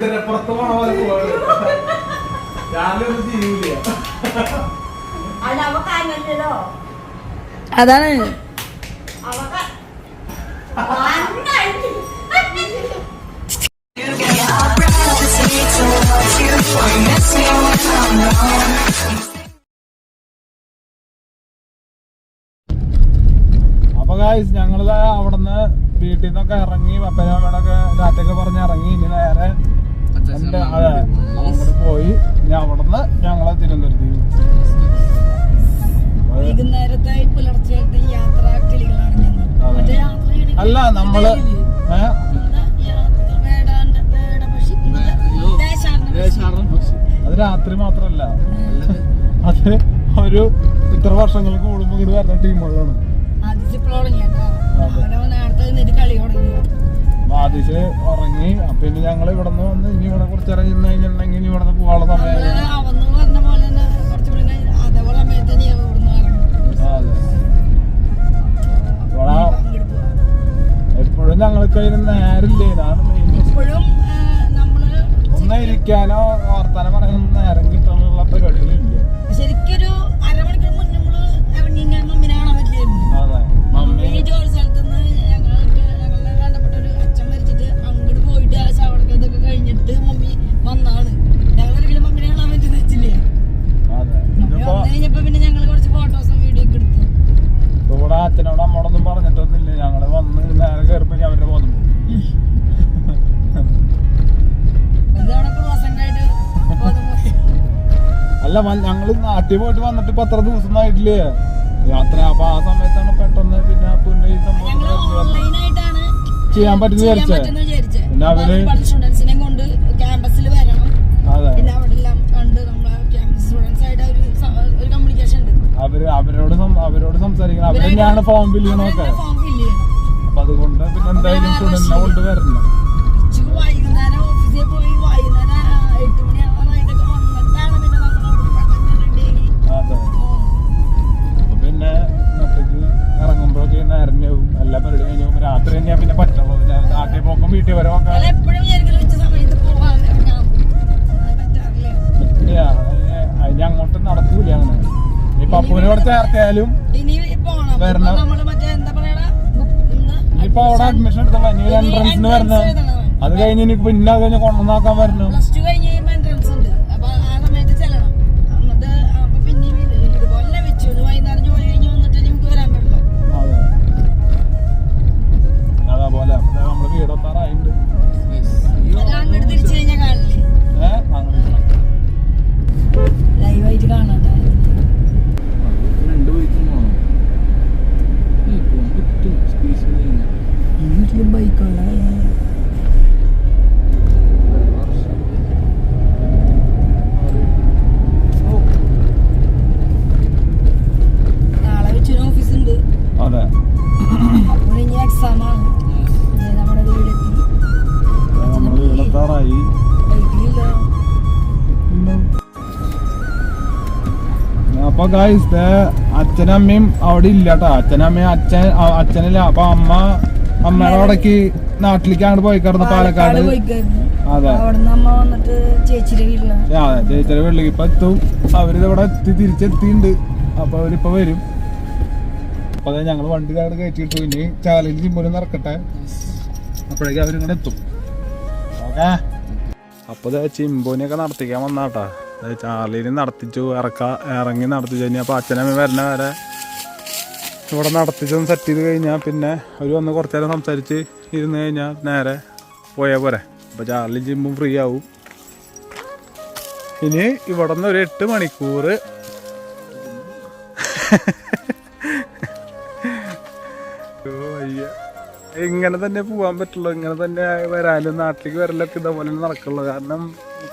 പുറത്ത് പോണ പോലെ പോവാണ് ചെയ്യൂല അതാണ്. അപ്പൊ ഗായ്സ് ഞങ്ങൾ അവിടുന്ന് വീട്ടിൽ നിന്നൊക്കെ ഇറങ്ങി പപ്പനമ്മയോടൊക്കെ ഡാറ്റൊക്കെ പറഞ്ഞ് ഇറങ്ങി. ഇനി നേരെ എന്റെ അതെ. അങ്ങോട്ട് പോയി. ഞാൻ അവിടുന്ന് ഞങ്ങളെ തിരുവനന്തപുരത്തേക്ക് വൈകുന്നേരത്തെ പുലർച്ചെത്തെ യാത്ര കിളികളാണ് ഞങ്ങൾ അല്ല നമ്മൾ. അത് രാത്രി മാത്രല്ല അത് ഒരു ഇത്ര വർഷങ്ങൾക്ക് കൂടുമ്പോ ഇങ്ങോട്ട് വരുന്ന ടീമുകളാണ്. അതെ. അവനവൻ നേരത്തെ നിന്നിട്ട് കളി തുടങ്ങി. ബാധിച്ച് ഉറങ്ങി. അപ്പൊ ഇനി ഞങ്ങൾ ഇവിടെ നിന്ന് വന്ന് ഇനി ഇവിടെ കുറച്ച് ഇറങ്ങി നിന്ന് കഴിഞ്ഞിട്ടുണ്ടെങ്കിൽ ഇനി ഇവിടെ നിന്ന് പോകാനുള്ള സമയം. എപ്പോഴും ഞങ്ങൾക്ക് അതിന് നേരില്ലേ ഇതാണ് മെയിൻ ഒന്ന് ഇരിക്കാനോ വർത്താനം പറയാനോ നേരം കിട്ടാനുള്ള പരിപാടികളില്ല ഇവിടെ അച്ഛനോട് അമ്മോടൊന്നും പറഞ്ഞിട്ടൊന്നുമില്ല. ഞങ്ങൾ വന്ന് നേരെ കയറിപ്പോ ഇനി അവരുടെ ബോധം പോകും. അല്ല ഞങ്ങൾ ഞങ്ങൾ നാട്ടിൽ പോയിട്ട് വന്നിട്ട് ഇപ്പൊ അത്ര ദിവസം ആയിട്ടില്ലേ? യാത്ര അപ്പൊ ആ സമയത്താണ് പെട്ടെന്ന് പിന്നെ പിന്നെ ഈ സംഭവം ചെയ്യാൻ പറ്റുന്ന വിചാരിച്ചേ? പിന്നെ അവർ അവർ അവരോട് സം- അവരോട് സംസാരിക്കണം. അവർ തന്നെയാണ് ഫോം ഫില്ല് ചെയ്യണമൊക്കെ അപ്പൊ അതുകൊണ്ട് പിന്നെ എന്തായാലും സ്റ്റുഡന്റിനെ കൊണ്ട് വരണം. അതെ. അപ്പൊ പിന്നെ ഇറങ്ങുമ്പോഴൊക്കെ എല്ലാ പരിപാടി രാത്രി തന്നെയാ പിന്നെ പറ്റുള്ളൂ. നാട്ടിൽ വീട്ടിൽ അതിന് അങ്ങോട്ട് നടക്കൂല അങ്ങനെ. ഈ പപ്പുവിനെ ഇവിടെ ചേർത്തിയാലും ഇനി പോണം വരണം. ഇപ്പൊ നമ്മൾ മറ്റേ എന്താ പറയടാ ഇന്ന് അവിടെ അഡ്മിഷൻ ഇനി ഇനി എൻട്രൻസിന് വരണം. അത് കഴിഞ്ഞ് ഇനി പിന്നെ അത് കഴിഞ്ഞ് കൊണ്ടുവന്നാക്കാൻ വരണം. പ്ലസ് ടു കഴിഞ്ഞ് അപ്പൊ അച്ഛനും അച്ഛനമ്മയും അവിടെ ഇല്ല കേട്ടോ അച്ഛനമ്മയും അച്ഛൻ അ- അച്ഛനില്ല അപ്പൊ അമ്മ അമ്മയുടെ അവിടേക്ക് നാട്ടിലേക്ക് അങ്ങോട്ട് പോയി കിടന്നു പാലക്കാട് അതെ. അതെ ചേച്ചിയുടെ വീട്ടിലേക്ക് ഇപ്പൊ എത്തും. അവരിത് ഇവിടെ എത്തി തിരിച്ചെത്തിണ്ട് അപ്പൊ അവരിപ്പൊ വരും. അപ്പൊ അതെ ഞങ്ങൾ വണ്ടി അവിടെ കയറ്റിട്ടു ഇനി ചാലഞ്ച് ചിമ്പോലും നടക്കട്ടെ. അപ്പോഴേക്കും അവരിങ്ങോട്ട് എത്തും. ഓക്കെ? അപ്പൊ ചിമ്പോനെയൊക്കെ നടത്തിക്കാൻ വന്നാട്ടാ. ചാർലിനെ നടത്തിച്ചു ഇറക്ക ഇറങ്ങി നടത്തിച്ചു കഴിഞ്ഞാൽ അപ്പോൾ അച്ഛനമ്മ വരുന്ന വരെ ഇവിടെ നടത്തിച്ചൊന്ന് സെറ്റ് ചെയ്ത് കഴിഞ്ഞാൽ പിന്നെ അവർ വന്ന് കുറച്ച് നേരം സംസാരിച്ച് ഇരുന്ന് കഴിഞ്ഞാൽ നേരെ പോയാൽ പോരെ. അപ്പോൾ ചാർലി ജിമ്മും ഫ്രീ ആവും. ഇനി ഇവിടെ നിന്ന് ഒരു എട്ട് മണിക്കൂർ ഇങ്ങനെ തന്നെ പോകാൻ പറ്റുള്ളൂ. ഇങ്ങനെ തന്നെ വരാനും നാട്ടിലേക്ക് വരലൊക്കെ ഇതേപോലെ നടക്കുള്ളൂ. കാരണം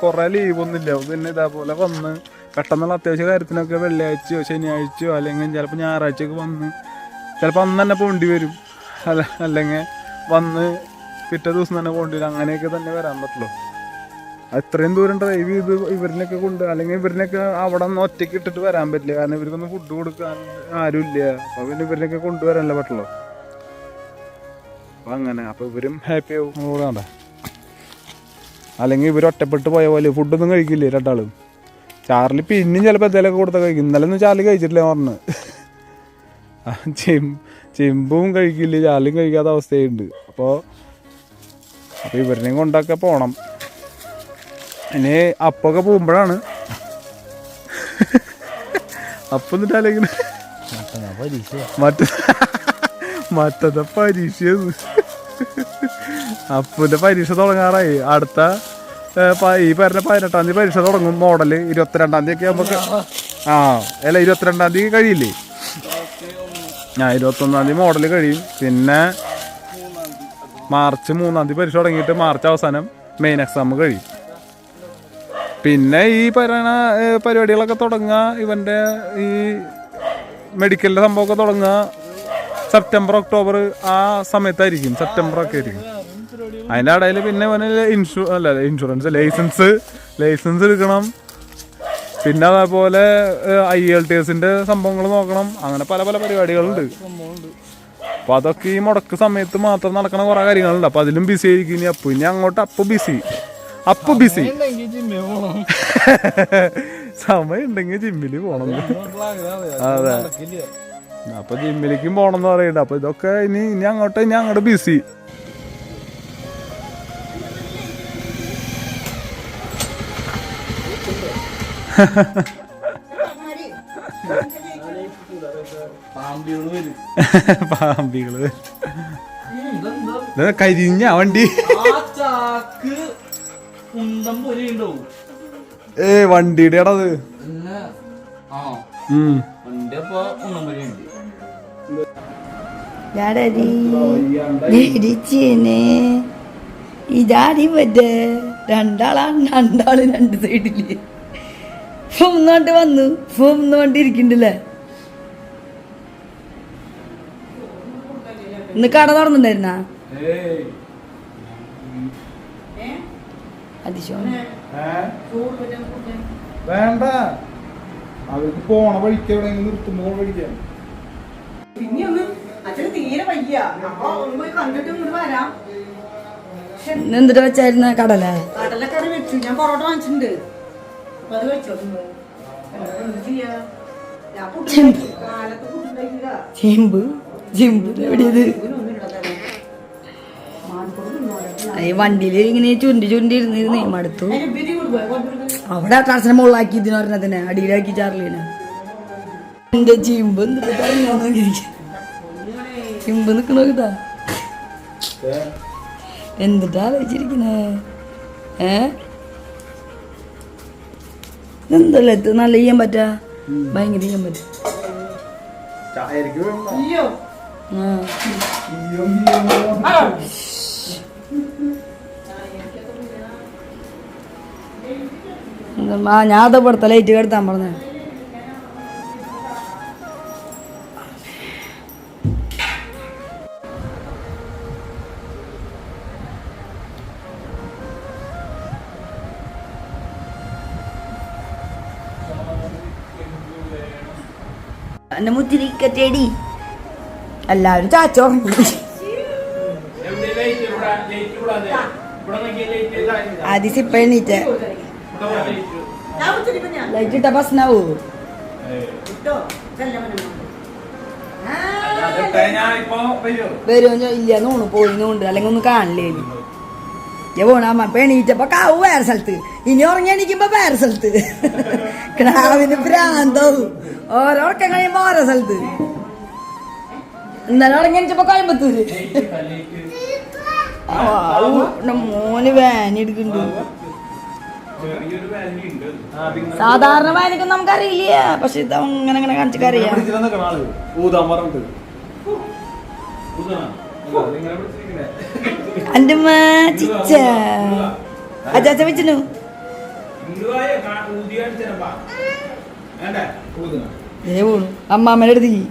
കുറേ ലീവ് ഒന്നുമില്ല. പിന്നെ ഇതേപോലെ വന്ന് പെട്ടെന്നുള്ള അത്യാവശ്യ കാര്യത്തിനൊക്കെ വെള്ളിയാഴ്ചയോ ശനിയാഴ്ചയോ അല്ലെങ്കിൽ ചിലപ്പോൾ ഞായറാഴ്ചയൊക്കെ വന്ന് ചിലപ്പോൾ അന്ന് തന്നെ പോണ്ടി വരും. അല്ല അല്ലെങ്കിൽ വന്ന് പിറ്റേ ദിവസം തന്നെ പോകേണ്ടി വരും. അങ്ങനെയൊക്കെ തന്നെ വരാൻ പറ്റുള്ളൂ. അത്രയും ദൂരം ഡ്രൈവ് ചെയ്ത് ഇവരിനൊക്കെ കൊണ്ട് അല്ലെങ്കിൽ ഇവരിനൊക്കെ അവിടെ നിന്ന് ഒറ്റയ്ക്ക് ഇട്ടിട്ട് വരാൻ പറ്റില്ല. കാരണം ഇവർക്കൊന്നും ഫുഡ് കൊടുക്കാൻ ആരുമില്ല അപ്പൊ പിന്നെ ഇവരിനൊക്കെ കൊണ്ടുവരാനല്ലേ പറ്റുള്ളൂ. അപ്പൊ അങ്ങനെ. അപ്പൊ ഇവരും ഹാപ്പി ആവും. അല്ലെങ്കിൽ ഇവർ ഒറ്റപ്പെട്ട് പോയ പോലെ ഫുഡൊന്നും കഴിക്കില്ലേ രണ്ടാളും? ചാർലി പിന്നെയും ചിലപ്പോൾ എന്തെങ്കിലുമൊക്കെ കൊടുത്താൽ കഴിക്കും. ഇന്നലെ ഒന്നും ചാർലി കഴിച്ചിട്ടില്ല പറഞ്ഞു. ചെമ്പ് ചെം ചെമ്പും കഴിക്കില്ല ചാർലിയും കഴിക്കാത്ത അവസ്ഥയുണ്ട്. അപ്പോൾ അപ്പോൾ ഇവരിനെയും കൊണ്ടൊക്കെ പോകണം ഇനി അപ്പൊക്കെ പോകുമ്പോഴാണ്. അപ്പം എന്നിട്ട് അല്ലെങ്കിൽ മറ്റ മറ്റത്തെ പരീക്ഷ അപ്പന്റെ പരീക്ഷ തുടങ്ങാറായി. അടുത്ത ഈ പറഞ്ഞ പതിനെട്ടാം തീയതി പരീക്ഷ തുടങ്ങും. മോഡൽ ഇരുപത്തിരണ്ടാം തീയതി ഒക്കെ നമുക്ക് ആ അല്ല ഇരുപത്തിരണ്ടാം തീയതി കഴിയില്ലേ? ആ ഇരുപത്തൊന്നാം തീയതി മോഡൽ കഴിയും. പിന്നെ മാർച്ച് മൂന്നാം തീയതി പരീക്ഷ തുടങ്ങിയിട്ട് മാർച്ച് അവസാനം മെയിൻ എക്സാം കഴിയും. പിന്നെ ഈ പറയണ പരിപാടികളൊക്കെ തുടങ്ങുക. ഇവന്റെ ഈ മെഡിക്കലിന്റെ സംഭവമൊക്കെ തുടങ്ങുക. സെപ്റ്റംബർ ഒക്ടോബർ ആ സമയത്തായിരിക്കും. സെപ്റ്റംബർ ഒക്കെ ആയിരിക്കും. അതിന്റെ ഇടയിൽ പിന്നെ ഇൻഷു അല്ല ഇൻഷുറൻസ് ലൈസൻസ് ലൈസൻസ് എടുക്കണം. പിന്നെ അതേപോലെ ഐ എൽ ടി എസിന്റെ സംഭവങ്ങൾ നോക്കണം. അങ്ങനെ പല പല പരിപാടികളുണ്ട്. അപ്പൊ അതൊക്കെ ഈ മുടക്ക് സമയത്ത് മാത്രം നടക്കണ കുറേ കാര്യങ്ങളുണ്ട്. അപ്പൊ അതിലും ബിസി ആയിരിക്കും ഇനി. അപ്പോൾ ഇനി അങ്ങോട്ട് അപ്പോൾ ബിസി അപ്പോൾ ബിസി സമയം ഉണ്ടെങ്കിൽ ജിമ്മിൽ പോകണം അതെ. അപ്പൊ ജിമ്മിലേക്കും പോണം എന്ന് പറയുന്നുണ്ട് അപ്പൊ ഇതൊക്കെ ഇനി ഇനി അങ്ങോട്ട് ഇനി അങ്ങോട്ട് ബിസി പാമ്പികൾ കരിഞ്ഞ വണ്ടി? ഏ വണ്ടിയുടെ ഇടിച്ചേനെ ഇതാടി മറ്റേ രണ്ടാളാണ് രണ്ടാൾ രണ്ട് സൈഡിൽ ഫോന്നോട്ട് വന്നു. ഫോം ഇരിക്കണ്ടല്ലേ ഇന്ന് കട തുറന്നിട്ടുണ്ടായിരുന്ന? അതിശോ വേണ്ട. അവർക്ക് പോണ വഴിക്ക് എവിടെയെങ്കിലും നിർത്തുമ്പോൾ വഴിക്കാം. പിന്നെയൊന്ന് അച്ഛന് തീരെ വയ്യ. അപ്പൊ ഒന്ന് പോയി കണ്ടിട്ട് ഇങ്ങോട്ട് വരാം. എന്തിട്ട് വെച്ചായിരുന്ന കടല? കടലക്കറി വെച്ചു. ഞാൻ പൊറോട്ട വാങ്ങിച്ചിട്ടുണ്ട്. അത് ചെമ്പ്. ചെമ്പ്. എവിടെയത്? വണ്ടിയിൽ ഇങ്ങനെ ചുരുണ്ടി ചുരുണ്ടി ഇരുന്നിരുന്നേ മടുത്തു. അവിടെ ടാർസിനെ മുകളിലാക്കി പറഞ്ഞതിനെ അടിയിലാക്കി ചാർലീനെ. എന്റെ ചിമ്പ് ചിമ്പ് നിക്കണോക്കിട്ടാ എന്തിട്ടാ ആലോചിച്ചിരിക്കണേ? ഏ? ഇതെന്തല്ലേ? ഇത് നല്ല ചെയ്യാൻ പറ്റാ? ഭയങ്കര ചെയ്യാൻ പറ്റും. ആ. ഞാൻ അതപ്പെടുത്ത ലൈറ്റ് കെടുത്താൻ പറഞ്ഞേ. എന്റെ മുത്തിരിക്കറ്റേടി എല്ലാവരും ചാച്ചോ. ആദ്യം സിപ്പ ഞാൻ ലൈറ്റ് വരുമോ ഇല്ല നോണ് പോയി നോണ്ട്. അല്ലെങ്കിൽ ഒന്നും കാണില്ലേ ഞാൻ പോണ അമ്മ ഇപ്പൊ എണീറ്റപ്പോ കാവ് വേറെ സ്ഥലത്ത്. ഇനി ഉറങ്ങി എണീക്കുമ്പോ വേറെ സ്ഥലത്ത്. ക്രാവിന് ഭ്രാന്താവും. ഓരോ ഉറക്കം കഴിയുമ്പോ ഓരോ സ്ഥലത്ത്. ഇന്നലെ ഉറങ്ങി എണീച്ചപ്പോ കോയമ്പത്തൂര്. മോന് വേന എടുക്കുന്നുണ്ട്. സാധാരണ വേനൊക്കെ നമുക്കറിയില്ല. പക്ഷെ ഇത് അങ്ങനെ അങ്ങനെ കാണിച്ചൊക്കെ അറിയാം. അന്റെ ചിച്ച. അജാച്ച വെച്ചിനു ഏ പോണു അടുത്തേക്ക്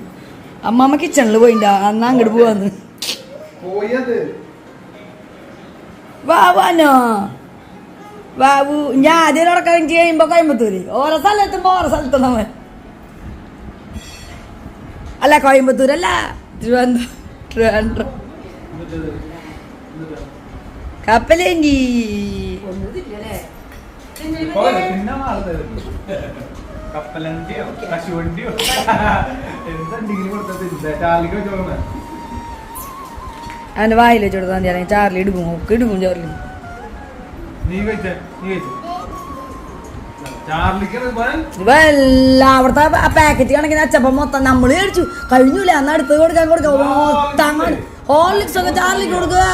അമ്മാമ്മ കിച്ചണിൽ പോയിണ്ട അന്നാ അങ്ങോട്ട് പോവാന്ന്. വാവാനോ വാവു ഞാൻ ആദ്യം ഉറക്കം ചെയ്യുമ്പോ കോയമ്പത്തൂര്. ഓരോ സ്ഥലത്തുമ്പോ ഓരോ സ്ഥലത്ത് നമ്മ. അല്ല കോയമ്പത്തൂരല്ല. തിരുവനന്തപുരം ട്രിവാൻഡ്രം ഒന്നും നാളത്തെ കപ്പലണ്ടിയോ കശുവണ്ടിയോ? എന്തെങ്കിലും കൊടുത്തത്? വെച്ചോളെ അവന്റെ വായിൽ വെച്ച് കൊടുത്താൽ മതി. അല്ലെങ്കിൽ ചാർലി ഇടുക്കും ഒക്കെ ഇടുക്കും ചാർലി. നീ കഴിച്ച കഴിച്ച. പാക്കറ്റ് കണക്കിന് അച്ചപ്പം മൊത്തം നമ്മൾ മേടിച്ചു. കഴിഞ്ഞൂല. അന്ന് അടുത്ത് കൊടുക്കാൻ കൊടുക്കാം മൊത്തം അങ്ങോട്ട് ഹോർലിക്സ് ഒക്കെ ചാർലിക്ക് കൊടുക്കുക.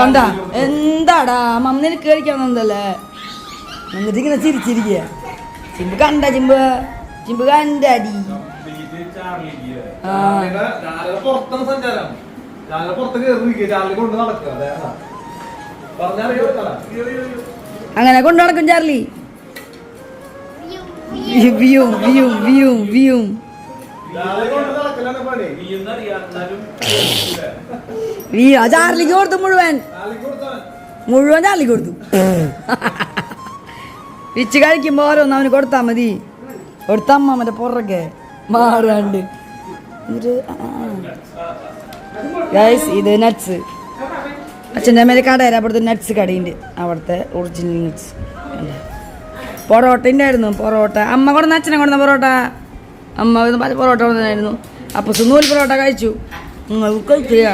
കണ്ടാ? എന്താടാ? മമ്മ നിനക്ക് കഴിക്കാൻ തന്നല്ലേ എന്നിട്ട് ഇങ്ങനെ ചിരിച്ചിരിക്കുക ചിമ്പ് കണ്ട ചിമ്പ്? ചിമ്പ് കണ്ടടി. അങ്ങനെ കൊണ്ടു നടക്കും Charlie. View view view view ചാർലിക്ക് കൊടുത്തു മുഴുവൻ? മുഴുവൻ ചാർലിക്ക് കൊടുത്തു. വിച്ച് കഴിക്കുമ്പോ ഓരോന്ന് അവന് കൊടുത്താ മതി. കൊടുത്ത അമ്മ മറ്റേ പുറകെ മാറാണ്ട്. ഗൈസ് ഇത് നട്ട്സ് അച്ഛന്റെ മേലെ കടയിൽ അവിടുത്തെ നട്ട്സ് കടയുണ്ട്. അവിടുത്തെ ഒറിജിനൽ നട്ട്സ് പൊറോട്ട ഉണ്ടായിരുന്നു പൊറോട്ട. അമ്മ കൊടുന്ന അച്ഛനെ കൊടുന്ന പൊറോട്ട? അമ്മ പല പൊറോട്ട കൊടുന്നായിരുന്നു അപ്പോൾ നൂൽ പൊറോട്ട കഴിച്ചു. ചെയ്യൂല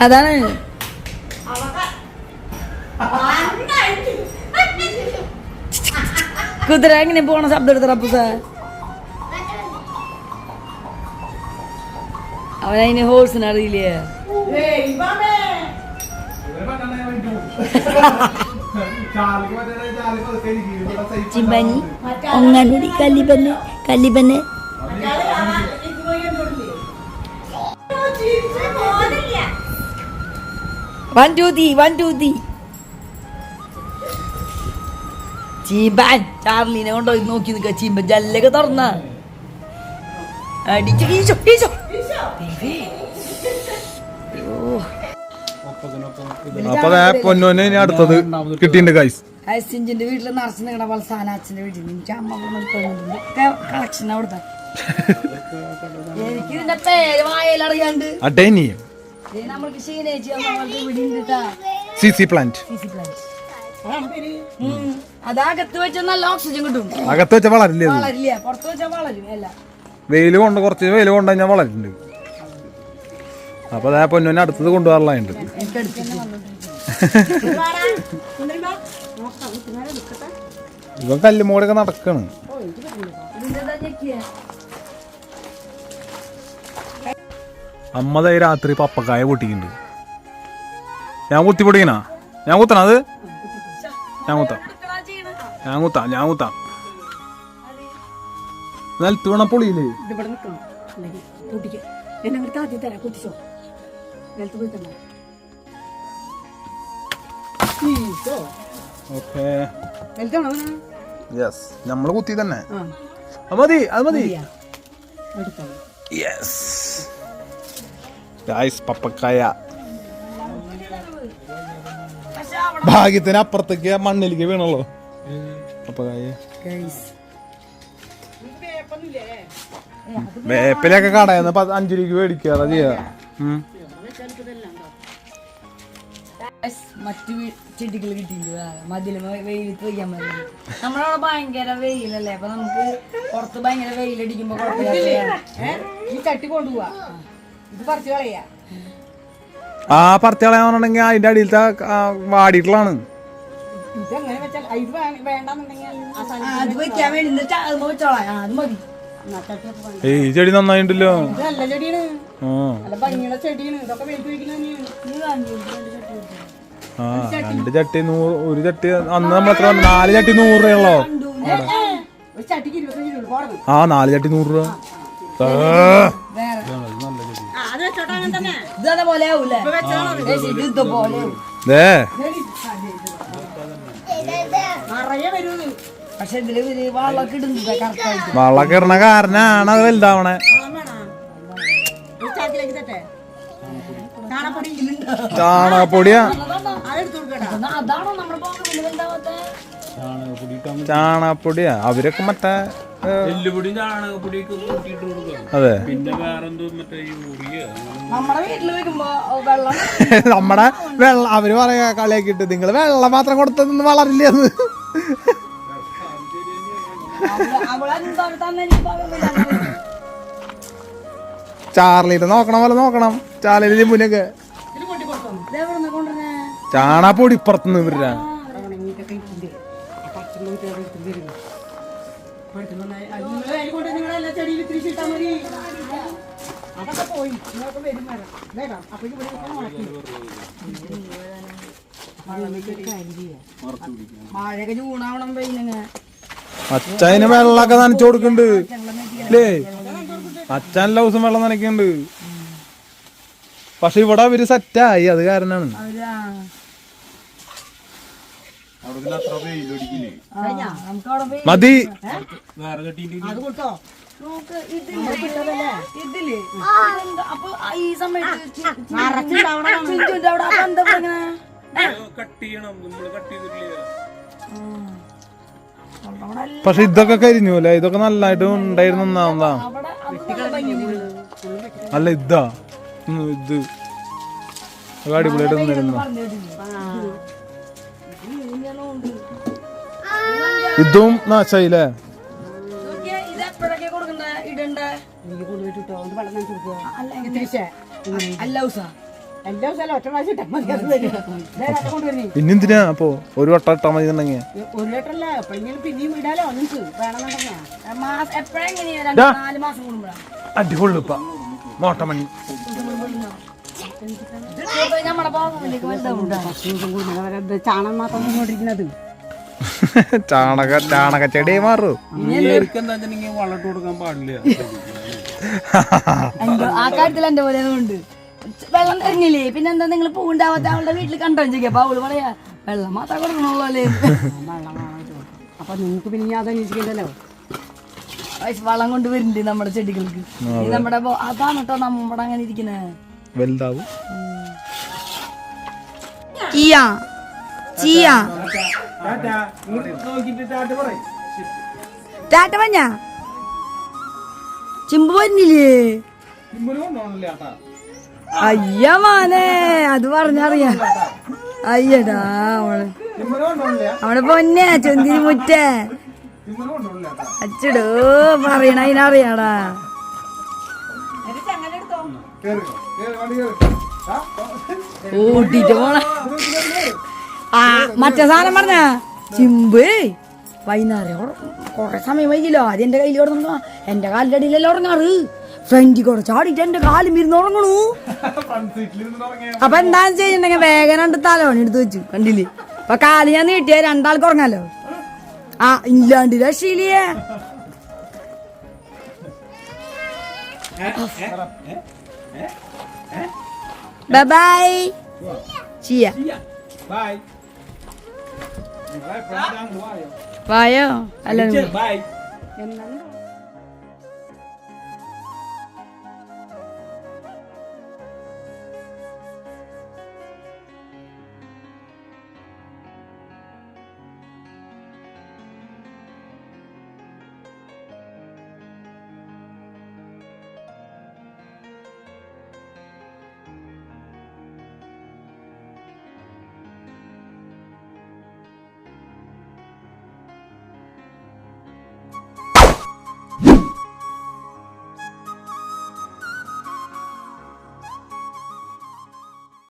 അതാണ്. കുതിര എങ്ങനെ പോണ ശബ്ദം എടുത്ത അവനതിന് ഹോഴ്സിന് അറിയില്ലേ? ചിമ്പാനി. ഒങ്ങാനുടി കല്ലിപ്പന്നെ കല്ലിപ്പന്നെ one two three one two ചീമ്പാൻ ചാർലിനെ കൊണ്ടോ നോക്കി നിൽക്കുക. ചീമ്പൻ ജല്ലൊക്കെ തുറന്ന. അടിച്ചു അപ്പൊ പൊന്നോന് ഇനി അടുത്തത് കിട്ടിയിട്ടുണ്ട് ഗൈസ് ഹൈസിഞ്ചിന്റെ വീട്ടിൽ നിറച്ച് നിങ്ങളുടെ പോലെ സാധനം അച്ഛന്റെ വീട്ടിൽ എനിക്ക് അമ്മ കളക്ഷൻ അവിടുത്തെ എനിക്ക് ഇതിന്റെ പേര് വായലറിയാണ്ട് നമ്മൾക്ക് ക്ഷീണിച്ച് നമ്മൾക്ക് ഇവിടെ ഉണ്ട് ട്ടാ. C C plant. CC plant. ഉം. അത് അകത്ത് വെച്ചാൽ നല്ല ഓക്സിജൻ കിട്ടും. അകത്ത് വെച്ച വളരില്ല വളരില്ല. പുറത്ത് വെച്ചാൽ വളരും അല്ല വെയിൽ കൊണ്ട് കുറച്ച് വെയിൽ കൊണ്ട് കഴിഞ്ഞാൽ വളരുന്നുണ്ട് അപ്പൊ അതാ പൊന്നു അടുത്തത് കൊണ്ടുപോകാറുണ്ട് ഇവൻ കല്ലുമോടൊക്കെ നടക്കാണ്. അമ്മ ദേ രാത്രി പപ്പക്കായ പൊട്ടിക്കുന്നുണ്ട്. ഞാൻ കുത്തി പൊടിക്കണ ഞാൻ കുത്തണ അത്? ഞാൻ കുത്താം. ഞാൻ കുത്താം ഞാൻ കുത്താം. നിലത്ത് വേണം പൊളിയില്ലേ? കൂട്ടിക്ക് എന്നെ അങ്ങോട്ട് ആദ്യം തരാം കുത്തിച്ചോ നിലത്ത് പോയിത്തണ്ട ഓക്കേ നിലത്താണോ യെസ് നമ്മൾ കുത്തി തന്നെ അത് മതി അത് മതി എടുത്തോ യെസ് ഗായ്സ് പപ്പക്കായ ഭാഗ്യത്തിന് അപ്പുറത്തേക്ക് മണ്ണിലേക്ക് വീണല്ലോ. പപ്പക്കായ വേപ്പിലൊക്കെ കടയെന്ന് അഞ്ചു രൂപയ്ക്ക് മേടിക്കാതെ ചെയ്യാ. ഉം. മറ്റു ചെടികൾ കിട്ടിയില്ല മതിൽ വെയിലത്ത് വയ്ക്കാൻ പറ്റില്ല നമ്മളവിടെ ഭയങ്കര വെയിലല്ലേ? അപ്പൊ നമുക്ക് പുറത്ത് ഭയങ്കര വെയിലടിക്കുമ്പോ കുഴപ്പമില്ല ഈ ചട്ടി കൊണ്ടുപോവാ. ഇത് പറിച്ചു കളയാ. ആ പറത്തി കളയാന്നുണ്ടെങ്കിൽ അതിന്റെ അടിയിലത്തെ വാടിയിട്ടുള്ളതാണ്. ഇത് എങ്ങനെ വെച്ചാൽ ഇത് വേണ്ടാന്നുണ്ടെങ്കിൽ അത് വെക്കാൻ വേണ്ടി അത് വെച്ചോളാം. അത് മതി. ഏയ് ഈ ചെടി നന്നായിണ്ടല്ലോ. ഇത് നല്ല ചെടിയാണ്. ആ. നല്ല ഭംഗിയുള്ള ചെടിയാണ്. ഇതൊക്കെ വെയിറ്റ് വയ്ക്കുന്ന ആ രണ്ട് ചട്ടി നൂറ് ഒരു ചട്ടി അന്ന് നമ്മൾ എത്ര നാല് ചട്ടി നൂറ് രൂപയുള്ളോ? ആ നാല് ചട്ടി നൂറ് രൂപ. ആ. വേറെ. ആ വെച്ചോട്ടെ അങ്ങനെ തന്നെ. ഇത്. വള്ളൊക്കെ ഇടണ കാരനാണ് അത് വലുതാവണേ. ചാണകപ്പൊടിയാ? ചാണകപ്പൊടിയാ? അവരൊക്കെ മറ്റേ ഏ, എല്ലുപൊടിയും ചാണകപ്പൊടിയൊക്കെ കൂട്ടിയിട്ട് കൊടുക്കാം അതെ. പിന്നെ വേറെന്തോ മറ്റേ യൂറിയ നമ്മുടെ വെള്ളം നമ്മടെ വെള്ളം അവർ പറയാ കളിയാക്കിട്ട് നിങ്ങൾ വെള്ളം മാത്രം കൊടുത്തതൊന്നും വളരില്ല ചാർലിട്ട് നോക്കണ പോലെ നോക്കണം. ചാർലി മുന്നൊക്കെ ചാണാപ്പൊടി ഇപ്പുറത്തുനിന്ന് ഇവരുടെ. അതൊക്കെ പോയി. നിങ്ങൾക്ക് വരും മരം വേണ്ട അപ്പൊ ഇവിടെ മഴയൊക്കെ അച്ഛന് വെള്ളമൊക്കെ നനച്ചു കൊടുക്കുന്നുണ്ട് അല്ലേ അച്ഛൻ എല്ലാ ദിവസം വെള്ളം നനയ്ക്കുന്നുണ്ട് പക്ഷെ ഇവിടെ അവർ സെറ്റായി അത് കാരണാണ് മതി. കട്ട് ചെയ്യണം നമ്മൾ കട്ട് പക്ഷെ ഇതൊക്കെ കരിഞ്ഞു അല്ലേ? ഇതൊക്കെ നല്ലതായിട്ട് ഉണ്ടായിരുന്നു ഒന്നാമതാ. അല്ല ഇതാ. ഇത്. അടിപൊളിയായിട്ട് വന്നിരുന്നു. ഇതും നാശായില്ലേ? അല്ല ഉസാ ഇടണ്ടേ? അല്ല എല്ലാ ദിവസവും ഒറ്റ പ്രാവശ്യം ഇട്ടാൽ മതി അത് വരും. നേരെ കൊണ്ടുവരണേ പിന്നെ എന്തിനാ അപ്പൊ ഒരു വട്ടം ഇട്ടാ മതി എന്നുണ്ടെങ്കിൽ ഒരു ലിറ്ററല്ല എപ്പോഴെങ്കിലും പിന്നെയും ഇടാലോ നിങ്ങൾക്ക്? വേണമെന്നുണ്ടെങ്കിൽ. മാസം എപ്പോഴെങ്ങനെയാ രണ്ട് നാല് മാസം കൂടുമ്പോഴാ? അടിപൊളി ഇപ്പ മോട്ടമണി. ചാണകം മാത്രം കൊണ്ടിരിക്കുന്നത് ചാണക ചാണക ചെടി മാറൂ. എന്താ? വളട്ട് കൊടുക്കാൻ പാടില്ല? ആ കാര്യത്തിൽ എന്റെ പോലെ ഉണ്ട്. വെള്ളം തരുന്നില്ലേ? പിന്നെ എന്താ നിങ്ങൾ പൂണ്ടാവാത്ത അവളുടെ വീട്ടിൽ കണ്ടോ? ചോദിക്കാം. അപ്പൊ അവൾ പറയാ വെള്ളം മാത്രം കൊടുക്കണല്ലോ അല്ലേ? അപ്പൊ നിങ്ങൾക്ക് പിന്നെ ഞാൻ അതന്വേഷിക്കണ്ടല്ലോ വളം കൊണ്ട് വരുന്നുണ്ട് നമ്മുടെ ചെടികൾക്ക്. നമ്മുടെ അതാണ് കേട്ടോ നമ്മുടെ അങ്ങനെ ഇരിക്കുന്നത് വലുതാവും. ചീയ. ചീയ. ടാറ്റ മഞ്ഞ. ചിമ്പ് വരുന്നില്ലേ? അയ്യ മാനേ അത് പറഞ്ഞറിയാ. അയ്യടാ അവൾ. അവളെ പൊന്നെ ചൊന്തിരി മുറ്റേ അച്ചടോ പറയണ അതിനറിയാടാ. ഓട്ടിട്ട് പോണ. ആ മറ്റേ സാധനം പറഞ്ഞ? ചിമ്പ്. വൈകുന്നേരം കൊറേ സമയം വൈകില്ലോ ആദ്യം എന്റെ കയ്യിൽ കൊടുത്തോ എന്റെ കാലിന്റെ ഉറങ്ങാറ്? ഫ്രണ്ടിൽ കൂടെ ചാടിയിട്ട് എന്റെ കാലും ഇരുന്ന് ഉറങ്ങണു. അപ്പൊ എന്താന്ന് ചെയ്യുന്നുണ്ടെങ്കിൽ വേഗം രണ്ട് തലവണി എടുത്ത് വെച്ചു. കണ്ടില്ലേ? അപ്പൊ കാൽ ഞാൻ നീട്ടിയ രണ്ടാൾക്ക് ഉറങ്ങാലോ? ആ ഇല്ലാണ്ട് രക്ഷയില്ലേ? By chia. വായോ? അല്ല ബൈ. എന്നാലും